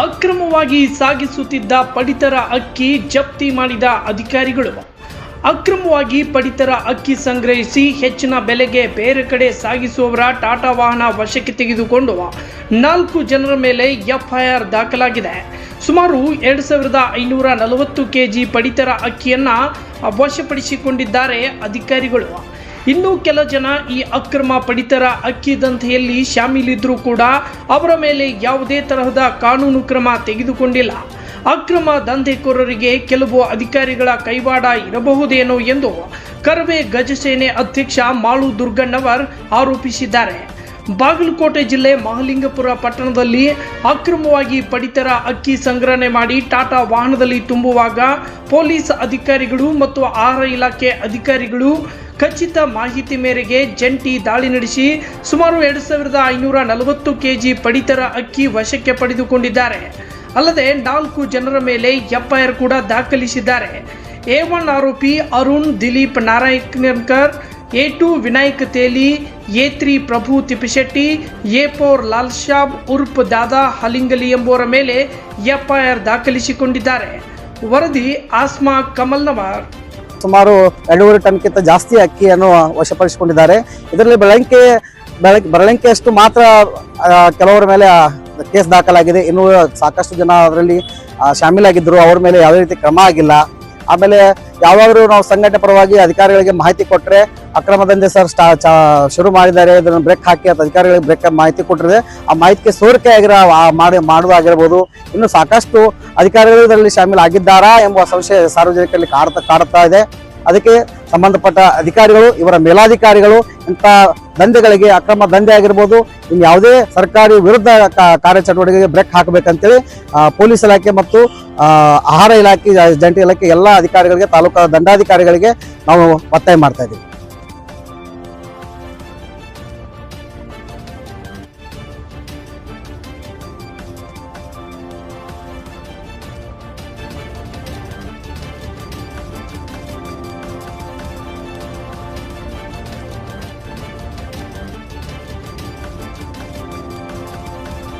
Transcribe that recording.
ಅಕ್ರಮವಾಗಿ ಸಾಗಿಸುತ್ತಿದ್ದ ಪಡಿತರ ಅಕ್ಕಿ ಜಪ್ತಿ ಮಾಡಿದ ಅಧಿಕಾರಿಗಳು. ಅಕ್ರಮವಾಗಿ ಪಡಿತರ ಅಕ್ಕಿ ಸಂಗ್ರಹಿಸಿ ಹೆಚ್ಚಿನ ಬೆಲೆಗೆ ಬೇರೆ ಕಡೆ ಸಾಗಿಸುವವರ ಟಾಟಾ ವಾಹನ ವಶಕ್ಕೆ ತೆಗೆದುಕೊಂಡು ನಾಲ್ಕು ಜನರ ಮೇಲೆ ಎಫ್ಐಆರ್ ದಾಖಲಾಗಿದೆ. ಸುಮಾರು ಎರಡು ಸಾವಿರದ ಐನೂರ ನಲವತ್ತು ಕೆ ಜಿ ಪಡಿತರ ಅಕ್ಕಿಯನ್ನು ವಶಪಡಿಸಿಕೊಂಡಿದ್ದಾರೆ ಅಧಿಕಾರಿಗಳು. ಇನ್ನು ಕೆಲ ಜನ ಈ ಅಕ್ರಮ ಪಡಿತರ ಅಕ್ಕಿ ದಂಧೆಯಲ್ಲಿ ಶಾಮೀಲಿದ್ರೂ ಕೂಡ ಅವರ ಮೇಲೆ ಯಾವುದೇ ತರಹದ ಕಾನೂನು ಕ್ರಮ ತೆಗೆದುಕೊಂಡಿಲ್ಲ. ಅಕ್ರಮ ದಂಧೆಕೋರರಿಗೆ ಕೆಲವು ಅಧಿಕಾರಿಗಳ ಕೈವಾಡ ಇರಬಹುದೇನೋ ಎಂದು ಕರವೇ ಗಜಸೇನೆ ಅಧ್ಯಕ್ಷ ಮಾಳು ದುರ್ಗಣ್ಣವರ್ ಆರೋಪಿಸಿದ್ದಾರೆ. ಬಾಗಲಕೋಟೆ ಜಿಲ್ಲೆ ಮಹಲಿಂಗಪುರ ಪಟ್ಟಣದಲ್ಲಿ ಅಕ್ರಮವಾಗಿ ಪಡಿತರ ಅಕ್ಕಿ ಸಂಗ್ರಹಣೆ ಮಾಡಿ ಟಾಟಾ ವಾಹನದಲ್ಲಿ ತುಂಬುವಾಗ ಪೊಲೀಸ್ ಅಧಿಕಾರಿಗಳು ಮತ್ತು ಆಹಾರ ಇಲಾಖೆ ಅಧಿಕಾರಿಗಳು ಖಚಿತ ಮಾಹಿತಿ ಮೇರೆಗೆ ಜಂಟಿ ದಾಳಿ ನಡೆಸಿ ಸುಮಾರು ಎರಡು ಸಾವಿರದ ಐನೂರ ನಲವತ್ತು ಕೆಜಿ ಪಡಿತರ ಅಕ್ಕಿ ವಶಕ್ಕೆ ಪಡೆದುಕೊಂಡಿದ್ದಾರೆ. ಅಲ್ಲದೆ ನಾಲ್ಕು ಜನರ ಮೇಲೆ ಎಫ್ಐಆರ್ ಕೂಡ ದಾಖಲಿಸಿದ್ದಾರೆ. ಎ ಒನ್ ಆರೋಪಿ Arun, Dilip Narayankar, A two Vinayak Teli, A three Prabhu Tippashetti, A four Lal Shab ಉರ್ಫ್ Dada Halingali ಎಂಬುವರ ಮೇಲೆ ಎಫ್ಐಆರ್ ದಾಖಲಿಸಿಕೊಂಡಿದ್ದಾರೆ. ವರದಿ ಆಸ್ಮಾ ಕಮಲ್ನವರ್. ಸುಮಾರು ಎರಡೂವರೆ ಟನ್ಗಿಂತ ಜಾಸ್ತಿ ಅಕ್ಕಿಯನ್ನು ವಶಪಡಿಸಿಕೊಂಡಿದ್ದಾರೆ. ಇದರಲ್ಲಿ ಬೆಳಂಕೆ ಬೆಳಗ್ಗೆ ಅಷ್ಟು ಮಾತ್ರ ಕೆಲವರ ಮೇಲೆ ಕೇಸ್ ದಾಖಲಾಗಿದೆ. ಇನ್ನು ಸಾಕಷ್ಟು ಜನ ಅದರಲ್ಲಿ ಶಾಮೀಲಾಗಿದ್ದರು. ಅವರ ಮೇಲೆ ಯಾವುದೇ ರೀತಿ ಕ್ರಮ ಆಗಿಲ್ಲ. ಆಮೇಲೆ ಯಾವಾಗಲೂ ನಾವು ಸಂಘಟನೆ ಪರವಾಗಿ ಅಧಿಕಾರಿಗಳಿಗೆ ಮಾಹಿತಿ ಕೊಟ್ಟರೆ ಅಕ್ರಮ ದಂಧೆ ಸರ್ ಸ್ಟಾ ಚಾ- ಶುರು ಮಾಡಿದ್ದಾರೆ, ಇದನ್ನು ಬ್ರೇಕ್ ಹಾಕಿ ಅಥವಾ ಅಧಿಕಾರಿಗಳಿಗೆ ಬ್ರೇಕ್ ಮಾಹಿತಿ ಕೊಟ್ಟಿದೆ ಆ ಮಾಹಿತಿಗೆ ಸೋರಿಕೆ ಆಗಿರೋ ಮಾಡಿ ಮಾಡುವುದಾಗಿರ್ಬೋದು ಇನ್ನು ಸಾಕಷ್ಟು ಅಧಿಕಾರಿಗಳು ಇದರಲ್ಲಿ ಶಾಮೀಲಾಗಿದ್ದಾರಾ ಎಂಬ ಸಂಶಯ ಸಾರ್ವಜನಿಕರಲ್ಲಿ ಕಾಡ್ತಾ ಕಾಡ್ತಾ ಇದೆ. ಅದಕ್ಕೆ ಸಂಬಂಧಪಟ್ಟ ಅಧಿಕಾರಿಗಳು, ಇವರ ಮೇಲಾಧಿಕಾರಿಗಳು, ಇಂಥ ದಂಧೆಗಳಿಗೆ ಅಕ್ರಮ ದಂಧೆ ಆಗಿರ್ಬೋದು ಇನ್ನು ಯಾವುದೇ ಸರ್ಕಾರಿ ವಿರುದ್ಧ ಕಾರ್ಯಚಟುವಟಿಕೆಗೆ ಬ್ರೇಕ್ ಹಾಕಬೇಕಂತೇಳಿ ಪೊಲೀಸ್ ಇಲಾಖೆ ಮತ್ತು ಆಹಾರ ಇಲಾಖೆ, ಜಂಟಿ ಇಲಾಖೆ ಎಲ್ಲ ಅಧಿಕಾರಿಗಳಿಗೆ, ತಾಲೂಕಾ ದಂಡಾಧಿಕಾರಿಗಳಿಗೆ ನಾವು ಒತ್ತಾಯ ಮಾಡ್ತಾ ಇದ್ದೀವಿ.